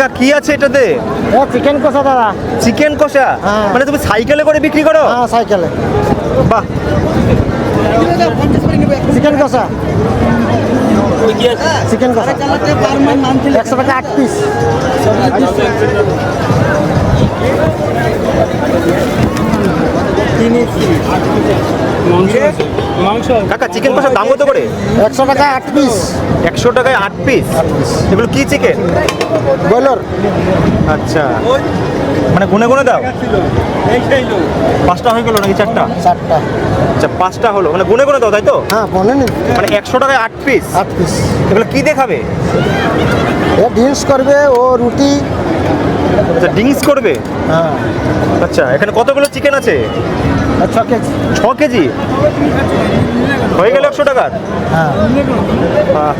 কাকা কি আছে এটাতে ও চিকেন কষা দাদা চিকেন কষা হ্যাঁ। মানে তুমি সাইকেলে করে বিক্রি করো হ্যাঁ সাইকেলে বাহ চিকেন কষা চিকেন কষা একশো টাকা আট পিস কাকা চিকেন কষার দাম কত করে? একশো টাকা আট পিস একশো টাকায় আট পিস এগুলো কি চিকেন ব্রয়লার। আচ্ছা। মানে গুনে গুনে দাও? পাঁচটা হয়ে গেল নাকি চারটা? চারটা। আচ্ছা পাঁচটা হলো। মানে গুনে গুনে দাও তাই তো? হ্যাঁ বনে নিন মানে একশো টাকায় আট পিস আট পিস এগুলো কি দেখাবে? এ ডিন্স করবে ও রুটি। আচ্ছা ডিংস করবে? হ্যাঁ। আচ্ছা এখানে কতগুলো চিকেন আছে? ছ কেজি। ছ কেজি? হয়ে গেল একশো টাকার? হ্যাঁ।